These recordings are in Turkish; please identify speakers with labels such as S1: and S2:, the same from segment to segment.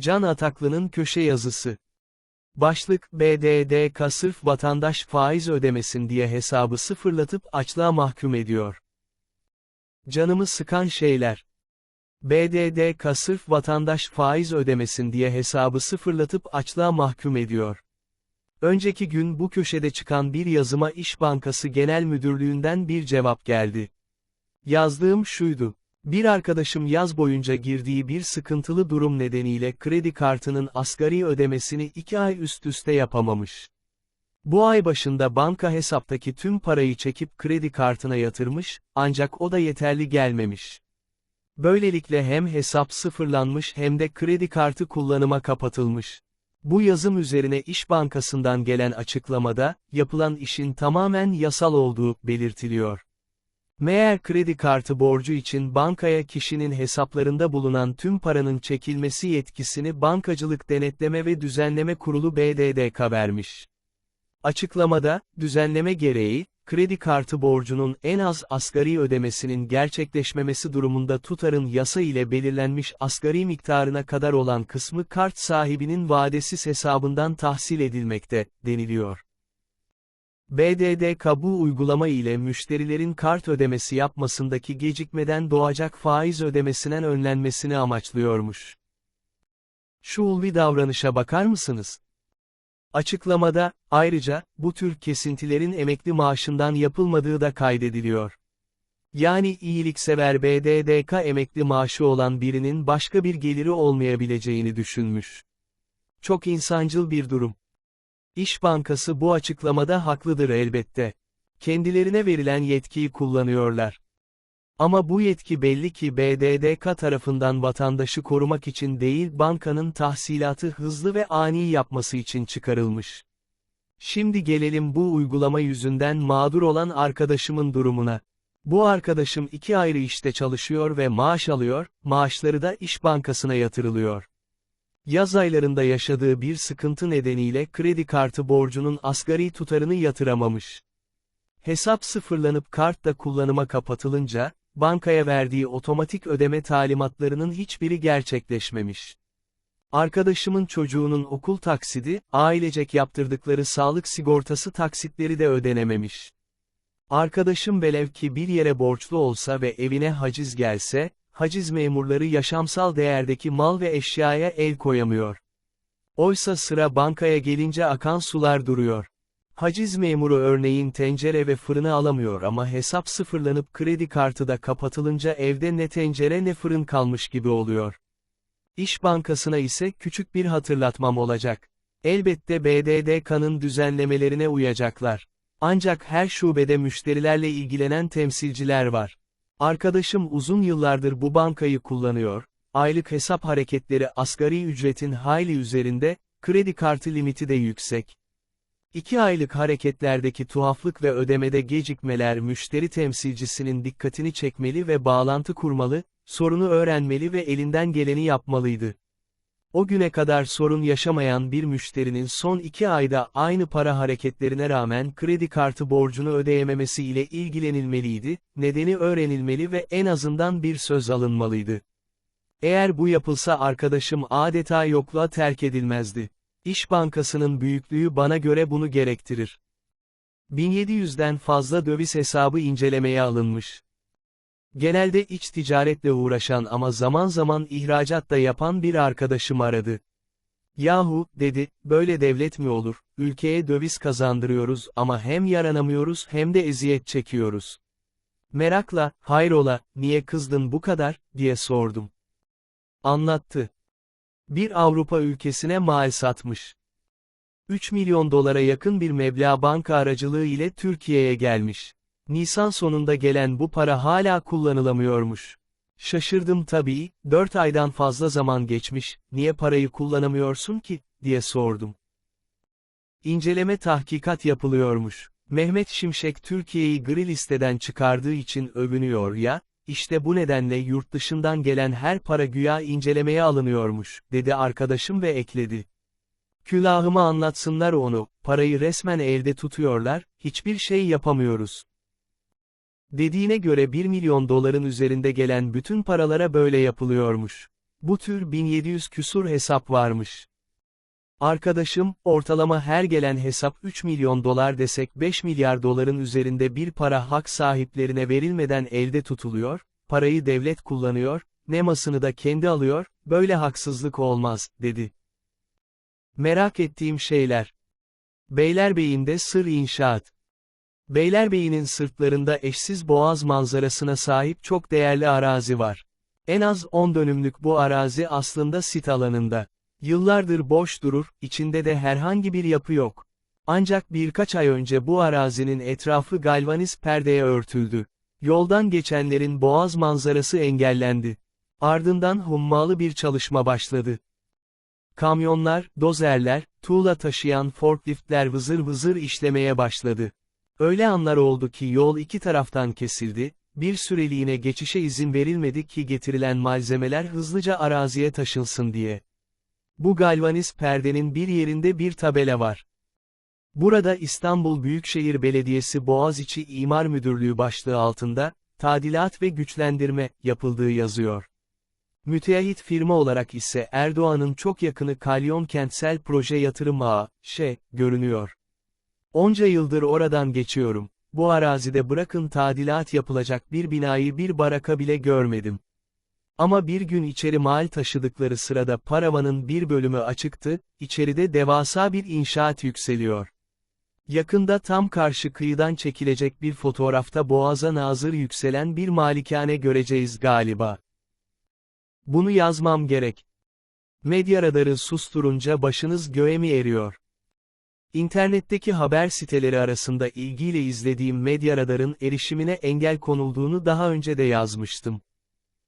S1: Can Ataklı'nın köşe yazısı. Başlık, BDDK sırf vatandaş faiz ödemesin diye hesabı sıfırlatıp açlığa mahkum ediyor. Canımı sıkan şeyler. BDDK sırf vatandaş faiz ödemesin diye hesabı sıfırlatıp açlığa mahkum ediyor. Önceki gün bu köşede çıkan bir yazıma İş Bankası Genel Müdürlüğü'nden bir cevap geldi. Yazdığım şuydu. Bir arkadaşım yaz boyunca girdiği bir sıkıntılı durum nedeniyle kredi kartının asgari ödemesini iki ay üst üste yapamamış. Bu ay başında banka hesaptaki tüm parayı çekip kredi kartına yatırmış, ancak o da yeterli gelmemiş. Böylelikle hem hesap sıfırlanmış hem de kredi kartı kullanıma kapatılmış. Bu yazım üzerine İş Bankası'ndan gelen açıklamada, yapılan işin tamamen yasal olduğu belirtiliyor. Meğer kredi kartı borcu için bankaya kişinin hesaplarında bulunan tüm paranın çekilmesi yetkisini Bankacılık Denetleme ve Düzenleme Kurulu BDDK vermiş. Açıklamada, düzenleme gereği, kredi kartı borcunun en az asgari ödemesinin gerçekleşmemesi durumunda tutarın yasa ile belirlenmiş asgari miktarına kadar olan kısmı kart sahibinin vadesiz hesabından tahsil edilmekte, deniliyor. BDDK bu uygulama ile müşterilerin kart ödemesi yapmasındaki gecikmeden doğacak faiz ödemesinden önlenmesini amaçlıyormuş. Şu ulvi davranışa bakar mısınız? Açıklamada, ayrıca, bu tür kesintilerin emekli maaşından yapılmadığı da kaydediliyor. Yani iyiliksever BDDK emekli maaşı olan birinin başka bir geliri olmayabileceğini düşünmüş. Çok insancıl bir durum. İş Bankası bu açıklamada haklıdır elbette. Kendilerine verilen yetkiyi kullanıyorlar. Ama bu yetki belli ki BDDK tarafından vatandaşı korumak için değil bankanın tahsilatı hızlı ve ani yapması için çıkarılmış. Şimdi gelelim bu uygulama yüzünden mağdur olan arkadaşımın durumuna. Bu arkadaşım iki ayrı işte çalışıyor ve maaş alıyor, maaşları da İş Bankası'na yatırılıyor. Yaz aylarında yaşadığı bir sıkıntı nedeniyle kredi kartı borcunun asgari tutarını yatıramamış. Hesap sıfırlanıp kart da kullanıma kapatılınca, bankaya verdiği otomatik ödeme talimatlarının hiçbiri gerçekleşmemiş. Arkadaşımın çocuğunun okul taksidi, ailecek yaptırdıkları sağlık sigortası taksitleri de ödenememiş. Arkadaşım velev ki bir yere borçlu olsa ve evine haciz gelse, haciz memurları yaşamsal değerdeki mal ve eşyaya el koyamıyor. Oysa sıra bankaya gelince akan sular duruyor. Haciz memuru örneğin tencere ve fırını alamıyor ama hesap sıfırlanıp kredi kartı da kapatılınca evde ne tencere ne fırın kalmış gibi oluyor. İş Bankası'na ise küçük bir hatırlatmam olacak. Elbette BDDK'nın düzenlemelerine uyacaklar. Ancak her şubede müşterilerle ilgilenen temsilciler var. Arkadaşım uzun yıllardır bu bankayı kullanıyor, aylık hesap hareketleri asgari ücretin hayli üzerinde, kredi kartı limiti de yüksek. İki aylık hareketlerdeki tuhaflık ve ödemede gecikmeler müşteri temsilcisinin dikkatini çekmeli ve bağlantı kurmalı, sorunu öğrenmeli ve elinden geleni yapmalıydı. O güne kadar sorun yaşamayan bir müşterinin son iki ayda aynı para hareketlerine rağmen kredi kartı borcunu ödeyememesi ile ilgilenilmeliydi, nedeni öğrenilmeli ve en azından bir söz alınmalıydı. Eğer bu yapılsa arkadaşım adeta yokluğa terk edilmezdi. İş Bankası'nın büyüklüğü bana göre bunu gerektirir. 1700'den fazla döviz hesabı incelemeye alınmış. Genelde iç ticaretle uğraşan ama zaman zaman ihracat da yapan bir arkadaşım aradı. Yahu, dedi, böyle devlet mi olur, ülkeye döviz kazandırıyoruz ama hem yaranamıyoruz hem de eziyet çekiyoruz. Merakla, hayrola, niye kızdın bu kadar, diye sordum. Anlattı. Bir Avrupa ülkesine mal satmış. 3 milyon dolara yakın bir meblağ banka aracılığı ile Türkiye'ye gelmiş. Nisan sonunda gelen bu para hala kullanılamıyormuş. Şaşırdım tabii, 4 aydan fazla zaman geçmiş, niye parayı kullanamıyorsun ki, diye sordum. İnceleme tahkikat yapılıyormuş. Mehmet Şimşek Türkiye'yi gri listeden çıkardığı için övünüyor ya, işte bu nedenle yurt dışından gelen her para güya incelemeye alınıyormuş, dedi arkadaşım ve ekledi. Külahıma anlatsınlar onu, parayı resmen elde tutuyorlar, hiçbir şey yapamıyoruz. Dediğine göre 1 milyon doların üzerinde gelen bütün paralara böyle yapılıyormuş. Bu tür 1700 küsur hesap varmış. Arkadaşım, ortalama her gelen hesap 3 milyon dolar desek 5 milyar doların üzerinde bir para hak sahiplerine verilmeden elde tutuluyor, parayı devlet kullanıyor, nemasını da kendi alıyor, böyle haksızlık olmaz, dedi. Merak ettiğim şeyler. Beylerbeyi'nde sır inşaat. Beylerbeyi'nin sırtlarında eşsiz boğaz manzarasına sahip çok değerli arazi var. En az 10 dönümlük bu arazi aslında sit alanında. Yıllardır boş durur, içinde de herhangi bir yapı yok. Ancak birkaç ay önce bu arazinin etrafı galvaniz perdeye örtüldü. Yoldan geçenlerin boğaz manzarası engellendi. Ardından hummalı bir çalışma başladı. Kamyonlar, dozerler, tuğla taşıyan forkliftler vızır vızır işlemeye başladı. Öyle anlar oldu ki yol iki taraftan kesildi, bir süreliğine geçişe izin verilmedi ki getirilen malzemeler hızlıca araziye taşınsın diye. Bu galvaniz perdenin bir yerinde bir tabela var. Burada İstanbul Büyükşehir Belediyesi Boğaziçi İmar Müdürlüğü başlığı altında, tadilat ve güçlendirme, yapıldığı yazıyor. Müteahhit firma olarak ise Erdoğan'ın çok yakını Kalyon Kentsel Proje Yatırım Ağı, şey, görünüyor. Onca yıldır oradan geçiyorum. Bu arazide bırakın tadilat yapılacak bir binayı bir baraka bile görmedim. Ama bir gün içeri mal taşıdıkları sırada paravanın bir bölümü açıktı, içeride devasa bir inşaat yükseliyor. Yakında tam karşı kıyıdan çekilecek bir fotoğrafta boğaza nazır yükselen bir malikane göreceğiz galiba. Bunu yazmam gerek. Medya radarı susturunca başınız göğe mi eriyor? İnternetteki haber siteleri arasında ilgiyle izlediğim Medya Radar'ın erişimine engel konulduğunu daha önce de yazmıştım.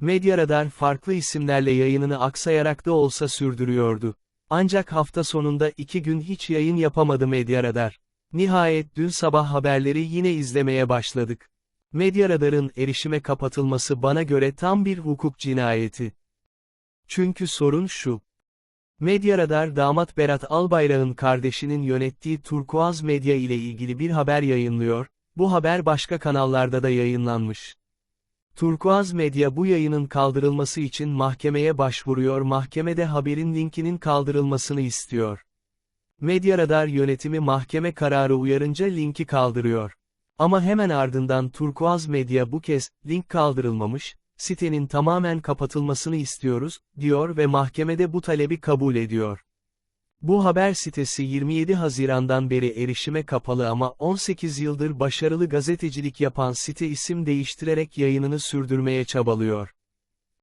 S1: Medya Radar farklı isimlerle yayınını aksayarak da olsa sürdürüyordu. Ancak hafta sonunda iki gün hiç yayın yapamadı Medya Radar. Nihayet dün sabah haberleri yine izlemeye başladık. Medya Radar'ın erişime kapatılması bana göre tam bir hukuk cinayeti. Çünkü sorun şu. Medya Radar damat Berat Albayrak'ın kardeşinin yönettiği Turkuaz Medya ile ilgili bir haber yayınlıyor, bu haber başka kanallarda da yayınlanmış. Turkuaz Medya bu yayının kaldırılması için mahkemeye başvuruyor mahkemede haberin linkinin kaldırılmasını istiyor. Medya Radar yönetimi mahkeme kararı uyarınca linki kaldırıyor. Ama hemen ardından Turkuaz Medya bu kez, link kaldırılmamış, sitenin tamamen kapatılmasını istiyoruz, diyor ve mahkemede bu talebi kabul ediyor. Bu haber sitesi 27 Haziran'dan beri erişime kapalı ama 18 yıldır başarılı gazetecilik yapan site isim değiştirerek yayınını sürdürmeye çabalıyor.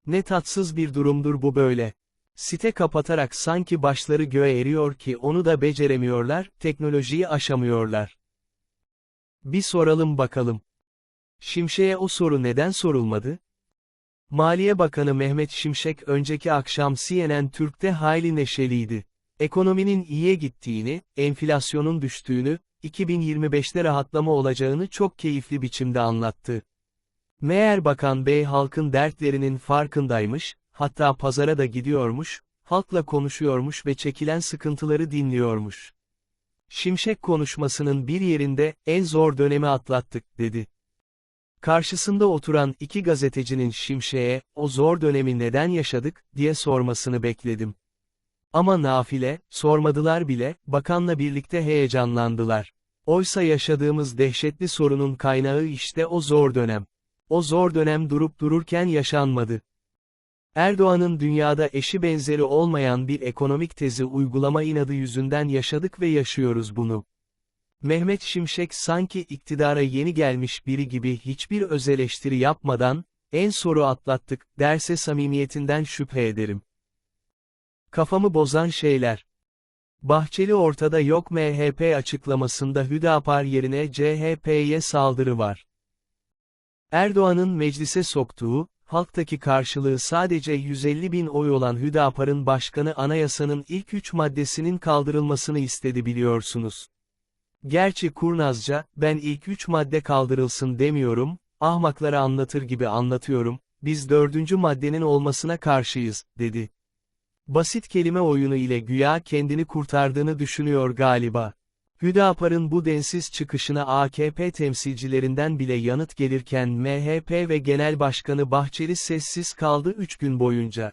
S1: Ne tatsız bir durumdur bu böyle. Site kapatarak sanki başları göğe eriyor ki onu da beceremiyorlar, teknolojiyi aşamıyorlar. Bir soralım bakalım. Şimşek'e o soru neden sorulmadı? Maliye Bakanı Mehmet Şimşek önceki akşam CNN Türk'te hayli neşeliydi. Ekonominin iyiye gittiğini, enflasyonun düştüğünü, 2025'te rahatlama olacağını çok keyifli biçimde anlattı. Meğer Bakan Bey halkın dertlerinin farkındaymış, hatta pazara da gidiyormuş, halkla konuşuyormuş ve çekilen sıkıntıları dinliyormuş. Şimşek konuşmasının bir yerinde, en zor dönemi atlattık, dedi. Karşısında oturan iki gazetecinin Şimşek'e, o zor dönemi neden yaşadık, diye sormasını bekledim. Ama nafile, sormadılar bile, bakanla birlikte heyecanlandılar. Oysa yaşadığımız dehşetli sorunun kaynağı işte o zor dönem. O zor dönem durup dururken yaşanmadı. Erdoğan'ın dünyada eşi benzeri olmayan bir ekonomik tezi uygulama inadı yüzünden yaşadık ve yaşıyoruz bunu. Mehmet Şimşek sanki iktidara yeni gelmiş biri gibi hiçbir öz eleştiri yapmadan, en soru atlattık, derse samimiyetinden şüphe ederim. Kafamı bozan şeyler. Bahçeli ortada yok MHP açıklamasında Hüdapar yerine CHP'ye saldırı var. Erdoğan'ın meclise soktuğu, halktaki karşılığı sadece 150 bin oy olan Hüdapar'ın başkanı anayasanın ilk üç maddesinin kaldırılmasını istedi biliyorsunuz. Gerçi kurnazca, ben ilk üç madde kaldırılsın demiyorum, ahmaklara anlatır gibi anlatıyorum, biz dördüncü maddenin olmasına karşıyız, dedi. Basit kelime oyunu ile güya kendini kurtardığını düşünüyor galiba. Hüdapar'ın bu densiz çıkışına AKP temsilcilerinden bile yanıt gelirken MHP ve Genel Başkanı Bahçeli sessiz kaldı 3 gün boyunca.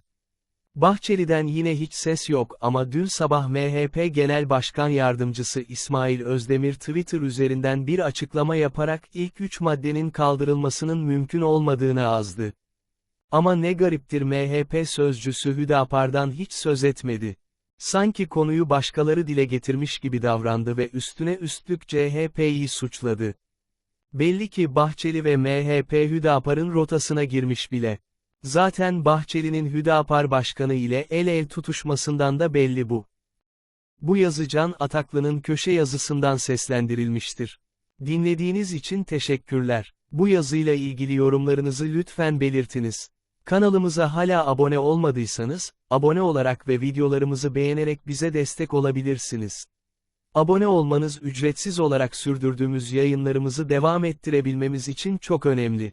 S1: Bahçeli'den yine hiç ses yok ama dün sabah MHP Genel Başkan Yardımcısı İsmail Özdemir Twitter üzerinden bir açıklama yaparak ilk üç maddenin kaldırılmasının mümkün olmadığını azdı. Ama ne gariptir MHP sözcüsü Hüdapar'dan hiç söz etmedi. Sanki konuyu başkaları dile getirmiş gibi davrandı ve üstüne üstlük CHP'yi suçladı. Belli ki Bahçeli ve MHP Hüdapar'ın rotasına girmiş bile. Zaten Bahçeli'nin Hüdapar Başkanı ile el el tutuşmasından da belli bu. Bu yazı Can Ataklı'nın köşe yazısından seslendirilmiştir. Dinlediğiniz için teşekkürler. Bu yazıyla ilgili yorumlarınızı lütfen belirtiniz. Kanalımıza hala abone olmadıysanız, abone olarak ve videolarımızı beğenerek bize destek olabilirsiniz. Abone olmanız ücretsiz olarak sürdürdüğümüz yayınlarımızı devam ettirebilmemiz için çok önemli.